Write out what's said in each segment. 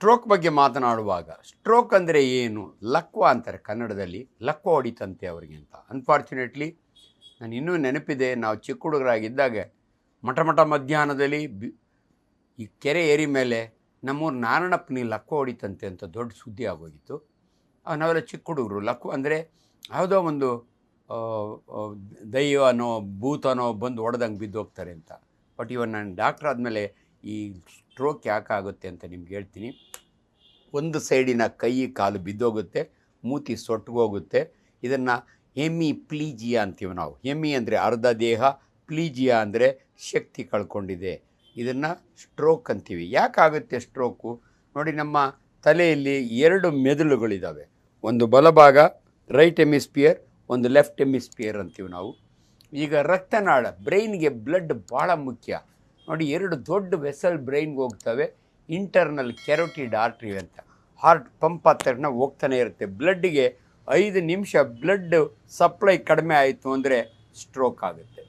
Stroke ಬಗ್ಗೆ ಮಾತನಾಡುವಾಗ, stroke ಅಂದರೆ ಏನು? ಲಕ್ವ ಅಂತಾರೆ ಕನ್ನಡದಲ್ಲಿ, ಲಕ್ವ ಹೊಡಿತಂತೆ ಅವರಿಗೆ ಅಂತ. ಅನ್ಫಾರ್ಚುನೇಟ್ಲಿ ನಾನು ಇನ್ನೂ ನೆನಪಿದೆ, ನಾವು ಚಿಕ್ಕ ಹುಡುಗರಾಗಿದ್ದಾಗ, ಮಠ ಮಠ ಮಧ್ಯಾಹ್ನದಲ್ಲಿ ಬಿ, ಈ ಕೆರೆ ಏರಿ ಮೇಲೆ ನಮ್ಮೂರು ನಾರಾಯಣಪ್ಪನಿ ಲಕ್ವ ಹೊಡಿತಂತೆ ಅಂತ ದೊಡ್ಡ ಸುದ್ದಿ ಆಗೋಗಿತ್ತು. ನಾವೆಲ್ಲ ಚಿಕ್ಕ ಹುಡುಗರು. ಲಕ್ವ ಅಂದರೆ ಯಾವುದೋ ಒಂದು ದೈವನೋ ಭೂತನೋ ಬಂದು ಹೊಡೆದಂಗೆ ಬಿದ್ದೋಗ್ತಾರೆ ಅಂತ. ಬಟ್ ಇವನ್ ನಾನು ಡಾಕ್ಟ್ರ್ ಆದಮೇಲೆ ಈ ಸ್ಟ್ರೋಕ್ ಯಾಕಾಗುತ್ತೆ ಅಂತ ನಿಮ್ಗೆ ಹೇಳ್ತೀನಿ. ಒಂದು ಸೈಡಿನ ಕೈ, ಕಾಲು ಬಿದ್ದೋಗುತ್ತೆ, ಮೂತಿ ಸೊಟ್ಟಗೋಗುತ್ತೆ ಇದನ್ನು ಹೆಮ್ಮಿ ಪ್ಲೀಜಿಯಾ ಅಂತೀವಿ ನಾವು. ಹೆಮ್ಮಿ ಅಂದರೆ ಅರ್ಧ ದೇಹ ಪ್ಲೀಜಿಯಾ ಅಂದರೆ ಶಕ್ತಿ ಕಳ್ಕೊಂಡಿದೆ. ಇದನ್ನು ಸ್ಟ್ರೋಕ್ ಅಂತೀವಿ. ಯಾಕಾಗುತ್ತೆ ಸ್ಟ್ರೋಕು ನೋಡಿ, ನಮ್ಮ ತಲೆಯಲ್ಲಿ ಎರಡು ಮೆದುಳುಗಳಿದ್ದಾವೆ ಒಂದು ಬಲಭಾಗ ರೈಟ್ ಎಮಿಸ್ಪಿಯರ್ ಒಂದು ಲೆಫ್ಟ್ ಎಮಿಸ್ಪಿಯರ್ ಅಂತೀವಿ ನಾವು. ಈಗ ರಕ್ತನಾಳ ಬ್ರೈನ್ಗೆ ಬ್ಲಡ್ ಭಾಳ ಮುಖ್ಯ. ನೋಡಿ, ಎರಡು ದೊಡ್ಡ ವೆಸಲ್ ಬ್ರೈನ್ಗೆ ಹೋಗ್ತವೆ. ಇಂಟರ್ನಲ್ ಕೆರೋಟಿಡ್ ಆರ್ಟ್ರಿ ಅಂತ. ಹಾರ್ಟ್ ಪಂಪ್ ಆದ ತಕ್ಷಣ ಹೋಗ್ತಾನೆ ಇರುತ್ತೆ. ಬ್ಲಡ್ಗೆ ಐದು ನಿಮಿಷ ಬ್ಲಡ್ ಸಪ್ಲೈ ಕಡಿಮೆ ಆಯಿತು ಅಂದರೆ ಸ್ಟ್ರೋಕ್ ಆಗುತ್ತೆ.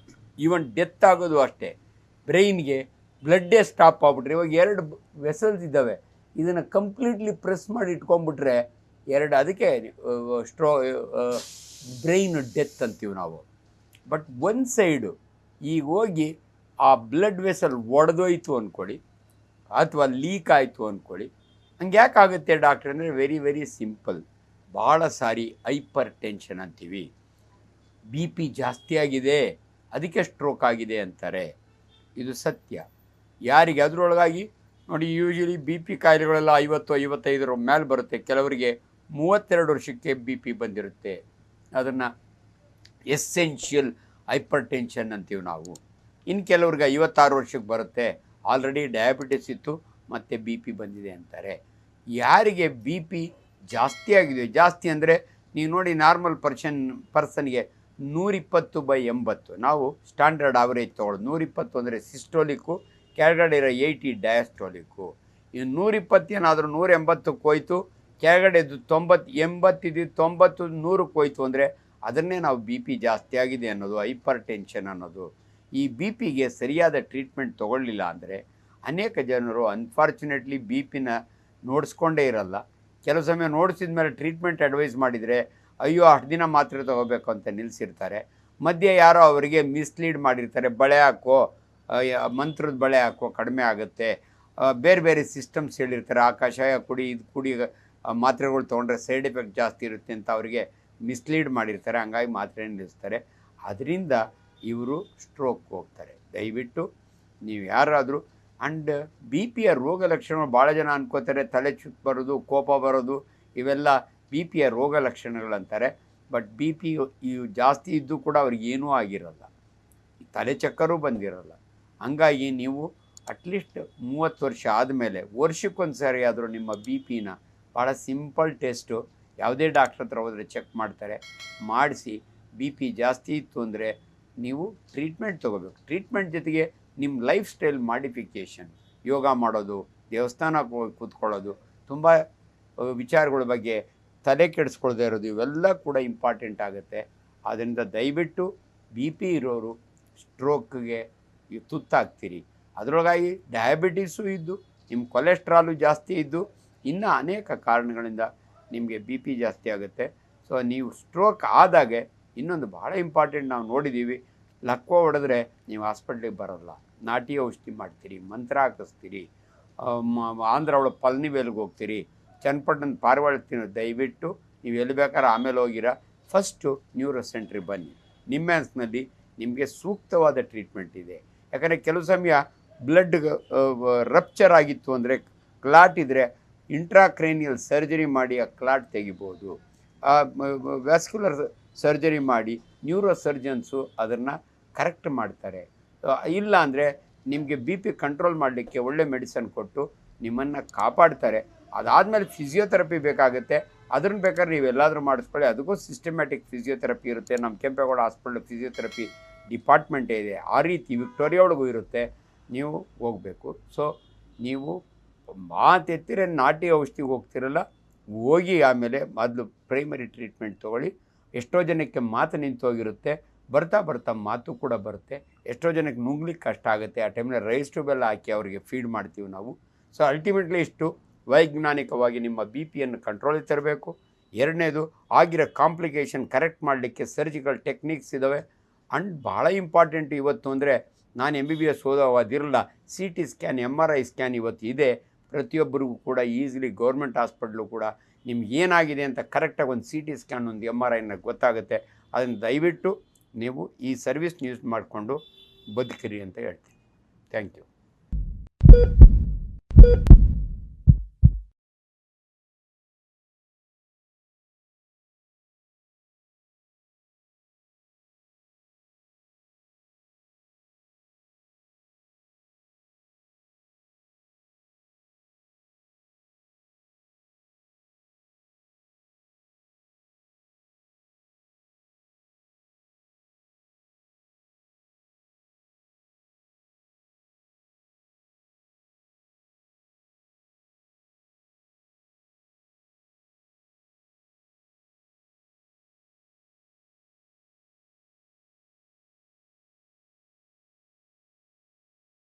ಈವನ್ ಡೆತ್ ಆಗೋದು ಅಷ್ಟೇ. ಬ್ರೈನ್ಗೆ ಬ್ಲಡ್ಡೇ ಸ್ಟಾಪ್ ಆಗ್ಬಿಟ್ರೆ, ಇವಾಗ ಎರಡು ವೆಸಲ್ಸ್ ಇದ್ದಾವೆ. ಇದನ್ನು ಕಂಪ್ಲೀಟ್ಲಿ ಪ್ರೆಸ್ ಮಾಡಿ ಇಟ್ಕೊಂಡ್ಬಿಟ್ರೆ ಎರಡು, ಅದಕ್ಕೆ ಸ್ಟ್ರೋ ಬ್ರೈನ್ ಡೆತ್ ಅಂತೀವಿ ನಾವು. ಬಟ್ ಒಂದು ಸೈಡು ಈಗ ಹೋಗಿ ಆ ಬ್ಲಡ್ ವೆಸಲ್ ಒಡೆದೋಯ್ತು ಅಂದ್ಕೊಳ್ಳಿ ಅಥವಾ ಲೀಕ್ ಆಯಿತು ಅಂದ್ಕೊಳ್ಳಿ ಹಂಗೆ ಯಾಕಾಗುತ್ತೆ ಡಾಕ್ಟ್ರ್ ಅಂದರೆ ವೆರಿ ವೆರಿ ಸಿಂಪಲ್ ಭಾಳ ಸಾರಿ ಹೈಪರ್ ಟೆನ್ಷನ್ ಅಂತೀವಿ. ಬಿ ಪಿ ಜಾಸ್ತಿ ಆಗಿದೆ, ಅದಕ್ಕೆ ಸ್ಟ್ರೋಕ್ ಆಗಿದೆ ಅಂತಾರೆ. ಇದು ಸತ್ಯ. ಯಾರಿಗೆ ಅದರೊಳಗಾಗಿ ನೋಡಿ ಯೂಶಲಿ ಬಿ ಪಿ ಕಾಯಿಲೆಗಳೆಲ್ಲ ಐವತ್ತು, ಐವತ್ತೈದರ ಮೇಲೆ ಬರುತ್ತೆ. ಕೆಲವರಿಗೆ ಮೂವತ್ತೆರಡು ವರ್ಷಕ್ಕೆ ಬಿ ಪಿ ಬಂದಿರುತ್ತೆ. ಅದನ್ನು ಎಸ್ಸೆನ್ಷಿಯಲ್ ಹೈಪರ್ ಟೆನ್ಷನ್ ಅಂತೀವಿ ನಾವು. ಇನ್ನು ಕೆಲವ್ರಿಗೆ ಐವತ್ತಾರು ವರ್ಷಕ್ಕೆ ಬರುತ್ತೆ. ಆಲ್ರೆಡಿ ಡಯಾಬಿಟಿಸ್ ಇತ್ತು, ಮತ್ತು ಬಿ ಪಿ ಬಂದಿದೆ ಅಂತಾರೆ. ಯಾರಿಗೆ ಬಿ ಪಿ ಜಾಸ್ತಿ ಆಗಿದೆ? ಜಾಸ್ತಿ ಅಂದರೆ ನೀವು ನೋಡಿ ನಾರ್ಮಲ್ ಪರ್ಸನ್ ಪರ್ಸನ್ಗೆ ನೂರಿಪ್ಪತ್ತು ಬೈ ಎಂಬತ್ತು. ನಾವು ಸ್ಟ್ಯಾಂಡರ್ಡ್ ಆವರೇಜ್ ತೊಗೊಳ್ಳೋದು. ನೂರಿಪ್ಪತ್ತು ಅಂದರೆ ಸಿಸ್ಟೋಲಿಕ್ಕು ಕೆಳಗಡೆ ಇರೋ ಏಯ್ಟಿ ಡಯಾಸ್ಟೋಲಿಕ್ಕು ಇನ್ನು ನೂರಿಪ್ಪತ್ತೇನಾದರೂ ನೂರ ಎಂಬತ್ತಕ್ಕೆ ಹೋಯ್ತು ಕೆಳಗಡೆದು ತೊಂಬತ್ತು ಎಂಬತ್ತಿದ್ದು ತೊಂಬತ್ತು ನೂರಕ್ಕೆ ಹೋಯ್ತು ಅಂದರೆ ಅದನ್ನೇ ನಾವು ಬಿ ಪಿ ಜಾಸ್ತಿ ಆಗಿದೆ ಅನ್ನೋದು ಹೈಪರ್ ಟೆನ್ಷನ್ ಅನ್ನೋದು. ಈ ಬಿ ಪಿಗೆ ಸರಿಯಾದ ಟ್ರೀಟ್ಮೆಂಟ್ ತೊಗೊಳ್ಳಿಲ್ಲ ಅಂದರೆ ಅನೇಕ ಜನರು ಅನ್ಫಾರ್ಚುನೇಟ್ಲಿ ಬಿ ಪಿನ ನೋಡಿಸ್ಕೊಂಡೇ ಇರಲ್ಲ. ಕೆಲವು ಸಮಯ ನೋಡಿಸಿದ ಮೇಲೆ ಟ್ರೀಟ್ಮೆಂಟ್ ಅಡ್ವೈಸ್ ಮಾಡಿದರೆ, ಅಯ್ಯೋ, ಅಷ್ಟು ದಿನ ಮಾತ್ರೆ ತೊಗೋಬೇಕು ಅಂತ ನಿಲ್ಲಿಸಿರ್ತಾರೆ ಮಧ್ಯೆ ಯಾರೋ ಅವರಿಗೆ ಮಿಸ್ಲೀಡ್ ಮಾಡಿರ್ತಾರೆ, ಬಳೆ ಹಾಕೋ ಮಂತ್ರದ ಬಳೆ ಹಾಕೋ ಕಡಿಮೆ ಆಗುತ್ತೆ. ಬೇರೆ ಬೇರೆ ಸಿಸ್ಟಮ್ಸ್ ಹೇಳಿರ್ತಾರೆ ಆ ಕಷಾಯ ಕುಡಿ, ಇದು ಕುಡಿ ಮಾತ್ರೆಗಳು ತೊಗೊಂಡ್ರೆ ಸೈಡ್ ಎಫೆಕ್ಟ್ ಜಾಸ್ತಿ ಇರುತ್ತೆ ಅಂತ ಅವರಿಗೆ ಮಿಸ್ಲೀಡ್ ಮಾಡಿರ್ತಾರೆ, ಹಂಗಾಗಿ ಮಾತ್ರೆ ನಿಲ್ಲಿಸ್ತಾರೆ ಅದರಿಂದ ಇವರು ಸ್ಟ್ರೋಕ್ ಹೋಗ್ತಾರೆ. ದಯವಿಟ್ಟು ನೀವು ಯಾರಾದರೂ ಆ್ಯಂಡ್ ಬಿ ಪಿಯ ರೋಗ ಲಕ್ಷಣಗಳು ಭಾಳ ಜನ ಅನ್ಕೋತಾರೆ. ತಲೆ ಚುಕ್ ಬರೋದು, ಕೋಪ ಬರೋದು, ಇವೆಲ್ಲ ಬಿ ಪಿಯ ರೋಗ ಲಕ್ಷಣಗಳಂತಾರೆ ಬಟ್ ಬಿ ಪಿ ಇವು ಜಾಸ್ತಿ ಇದ್ದು ಕೂಡ ಅವ್ರಿಗೇನೂ ಆಗಿರಲ್ಲ. ತಲೆ ಚಕ್ಕರೂ ಬಂದಿರಲ್ಲ. ಹಂಗಾಗಿ ನೀವು ಅಟ್ಲೀಸ್ಟ್ ಮೂವತ್ತು ವರ್ಷ ಆದಮೇಲೆ ವರ್ಷಕ್ಕೊಂದು ಸಾರಿ ಆದರೂ ನಿಮ್ಮ ಬಿ ಪಿನ ಭಾಳ ಸಿಂಪಲ್ ಟೆಸ್ಟು ಯಾವುದೇ ಡಾಕ್ಟ್ರ್ ಹತ್ರ ಹೋದರೆ ಚೆಕ್ ಮಾಡ್ತಾರೆ. ಮಾಡಿಸಿ ಬಿ ಪಿ ಜಾಸ್ತಿ ಇತ್ತು ಅಂದರೆ ನೀವು ಟ್ರೀಟ್ಮೆಂಟ್ ತೊಗೋಬೇಕು. ಟ್ರೀಟ್ಮೆಂಟ್ ಜೊತೆಗೆ ನಿಮ್ಮ ಲೈಫ್ ಸ್ಟೈಲ್ ಮಾಡಿಫಿಕೇಷನ್ ಯೋಗ ಮಾಡೋದು ದೇವಸ್ಥಾನಕ್ಕೆ ಹೋಗಿ ಕೂತ್ಕೊಳ್ಳೋದು, ತುಂಬ ವಿಚಾರಗಳ ಬಗ್ಗೆ ತಲೆ ಕೆಡಿಸ್ಕೊಳ್ದೇ ಇರೋದು, ಇವೆಲ್ಲ ಕೂಡ ಇಂಪಾರ್ಟೆಂಟ್ ಆಗುತ್ತೆ. ಆದ್ದರಿಂದ ದಯವಿಟ್ಟು ಬಿ ಪಿ ಇರೋರು ಸ್ಟ್ರೋಕ್ಗೆ ತುತ್ತಾಗ್ತೀರಿ. ಅದರೊಳಗಾಗಿ ಡಯಾಬಿಟೀಸು ಇದ್ದು ನಿಮ್ಮ ಕೊಲೆಸ್ಟ್ರಾಲು ಜಾಸ್ತಿ ಇದ್ದು, ಇನ್ನೂ ಅನೇಕ ಕಾರಣಗಳಿಂದ ನಿಮಗೆ ಬಿ ಪಿ ಜಾಸ್ತಿ ಆಗುತ್ತೆ. ಸೊ ನೀವು ಸ್ಟ್ರೋಕ್ ಆದಾಗೆ ಇನ್ನೊಂದು ಭಾಳ ಇಂಪಾರ್ಟೆಂಟ್ ನಾವು ನೋಡಿದ್ದೀವಿ ಲಕ್ವ ಹೊಡೆದ್ರೆ ನೀವು ಹಾಸ್ಪಿಟ್ಲಿಗೆ ಬರೋಲ್ಲ. ನಾಟಿ ಔಷಧಿ ಮಾಡ್ತೀರಿ, ಮಂತ್ರ ಹಾಕಿಸ್ತೀರಿ ಆಂಧ್ರ ಅವಳು ಪಲ್ನಿವೇಲ್ಗೆ ಹೋಗ್ತೀರಿ ಚನ್ನಪಟ್ಟಣ ಪಾರಿವಾಳ ತಿನ್ನೋ ದಯವಿಟ್ಟು ನೀವು ಎಲ್ಲಿ ಬೇಕಾದ್ರೆ ಆಮೇಲೆ ಹೋಗಿರ. ಫಸ್ಟು ನ್ಯೂರೋ ಸೆಂಟ್ರಿಗೆ ಬನ್ನಿ. ನಿಮ್ಯಾನ್ಸ್ನಲ್ಲಿ ನಿಮಗೆ ಸೂಕ್ತವಾದ ಟ್ರೀಟ್ಮೆಂಟ್ ಇದೆ. ಯಾಕಂದರೆ ಕೆಲವು ಸಮಯ ಬ್ಲಡ್ ರಪ್ಚರ್ ಆಗಿತ್ತು ಅಂದರೆ ಕ್ಲಾಟ್ ಇದ್ದರೆ ಇಂಟ್ರಾಕ್ರೇನಿಯಲ್ ಸರ್ಜರಿ ಮಾಡಿ ಆ ಕ್ಲಾಟ್ ತೆಗಿಬೋದು. ವ್ಯಾಸ್ಕ್ಯುಲರ್ ಸರ್ಜರಿ ಮಾಡಿ ನ್ಯೂರೋ ಸರ್ಜನ್ಸು ಅದನ್ನು ಕರೆಕ್ಟ್ ಮಾಡ್ತಾರೆ. ಇಲ್ಲ ಅಂದರೆ ನಿಮಗೆ ಬಿ ಪಿ ಕಂಟ್ರೋಲ್ ಮಾಡಲಿಕ್ಕೆ ಒಳ್ಳೆ ಮೆಡಿಸನ್ ಕೊಟ್ಟು ನಿಮ್ಮನ್ನು ಕಾಪಾಡ್ತಾರೆ. ಅದಾದಮೇಲೆ ಫಿಸಿಯೋಥೆರಪಿ ಬೇಕಾಗುತ್ತೆ. ಅದನ್ನು ಬೇಕಾದ್ರೆ ನೀವು ಎಲ್ಲಾದರೂ ಮಾಡಿಸ್ಕೊಳ್ಳಿ. ಅದಕ್ಕೂ ಸಿಸ್ಟಮ್ಯಾಟಿಕ್ ಫಿಸಿಯೋಥೆರಪಿ ಇರುತ್ತೆ. ನಮ್ಮ ಕೆಂಪೇಗೌಡ ಹಾಸ್ಪಿಟಲ್ ಫಿಸಿಯೋಥೆರಪಿ ಡಿಪಾರ್ಟ್ಮೆಂಟೇ ಇದೆ. ಆ ರೀತಿ ವಿಕ್ಟೋರಿಯಾ ಒಳಗೂ ಇರುತ್ತೆ. ನೀವು ಹೋಗಬೇಕು. ಸೊ, ನೀವು ಮಾತೆತ್ತಿರ ನಾಟಿ ಔಷಧಿಗೆ ಹೋಗ್ತಿರಲ್ಲ, ಹೋಗಿ ಆಮೇಲೆ ಮೊದಲು ಪ್ರೈಮರಿ ಟ್ರೀಟ್ಮೆಂಟ್ ತೊಗೊಳ್ಳಿ. ಎಷ್ಟೋ ಜನಕ್ಕೆ ಮಾತು ನಿಂತು ಹೋಗಿರುತ್ತೆ, ಬರ್ತಾ ಬರ್ತಾ ಮಾತು ಕೂಡ ಬರುತ್ತೆ. ಎಷ್ಟೋ ಜನಕ್ಕೆ ನುಂಗ್ಲಿಕ್ಕೆ ಕಷ್ಟ ಆಗುತ್ತೆ. ಆ ಟೈಮಲ್ಲಿ ರೈಸ್ ಟ್ಯೂಬೆಲ್ಲ ಹಾಕಿ ಅವರಿಗೆ ಫೀಡ್ ಮಾಡ್ತೀವಿ ನಾವು. ಸೊ ಅಲ್ಟಿಮೇಟ್ಲಿ ಇಷ್ಟು. ವೈಜ್ಞಾನಿಕವಾಗಿ ನಿಮ್ಮ ಬಿ ಪಿಯನ್ನು ಕಂಟ್ರೋಲಿಗೆ ತರಬೇಕು. ಎರಡನೇದು, ಆಗಿರೋ ಕಾಂಪ್ಲಿಕೇಶನ್ ಕರೆಕ್ಟ್ ಮಾಡಲಿಕ್ಕೆ ಸರ್ಜಿಕಲ್ ಟೆಕ್ನಿಕ್ಸ್ ಇದ್ದಾವೆ ಅಂಡ್ ಭಾಳ ಇಂಪಾರ್ಟೆಂಟ್ ಇವತ್ತು ಅಂದರೆ, ನಾನು M B B S ಓದೋವಾದಿರಲ್ಲ C T scan M R I scan ಇವತ್ತು ಇದೆ. ಪ್ರತಿಯೊಬ್ಬರಿಗೂ ಕೂಡ ಈಸಿಲಿ ಗೌರ್ಮೆಂಟ್ ಹಾಸ್ಪಿಟ್ಲು ಕೂಡ ನಿಮ್ಗೆ ಏನಾಗಿದೆ ಅಂತ ಕರೆಕ್ಟಾಗಿ ಒಂದು ಸಿ ಟಿ ಸ್ಕ್ಯಾನ್, ಒಂದು ಎಂ ಆರ್ ಐನ ಗೊತ್ತಾಗುತ್ತೆ. ಅದನ್ನು ದಯವಿಟ್ಟು ನೀವು ಈ ಸರ್ವಿಸ್ ಯೂಸ್ ಮಾಡಿಕೊಂಡು ಬದುಕಿರಿ ಅಂತ ಹೇಳ್ತೀನಿ. Thank you.